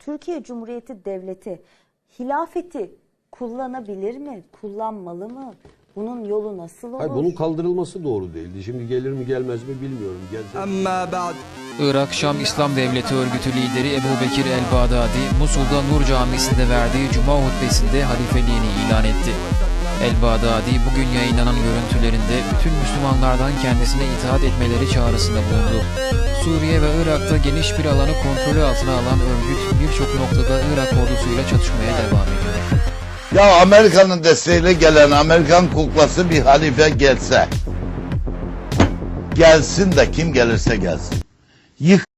Türkiye Cumhuriyeti Devleti hilafeti kullanabilir mi? Kullanmalı mı? Bunun yolu nasıl olur? Hayır, bunun kaldırılması doğru değildi. Şimdi gelir mi gelmez mi bilmiyorum. Gelse... Irak Şam İslam Devleti örgütü lideri Ebu Bekir El-Bağdadi, Musul'da Nur Camisi'nde verdiği Cuma hutbesinde halifeliğini ilan etti. El-Bağdadi bugün yayınlanan görüntülerinde bütün Müslümanlardan kendisine itaat etmeleri çağrısında bulundu. Suriye ve Irak'ta geniş bir alanı kontrolü altına alan örgüt birçok noktada Irak ordusuyla çatışmaya devam ediyor. Ya Amerika'nın desteğiyle gelen Amerikan kuklası bir halife gelse. Gelsin de kim gelirse gelsin. Yık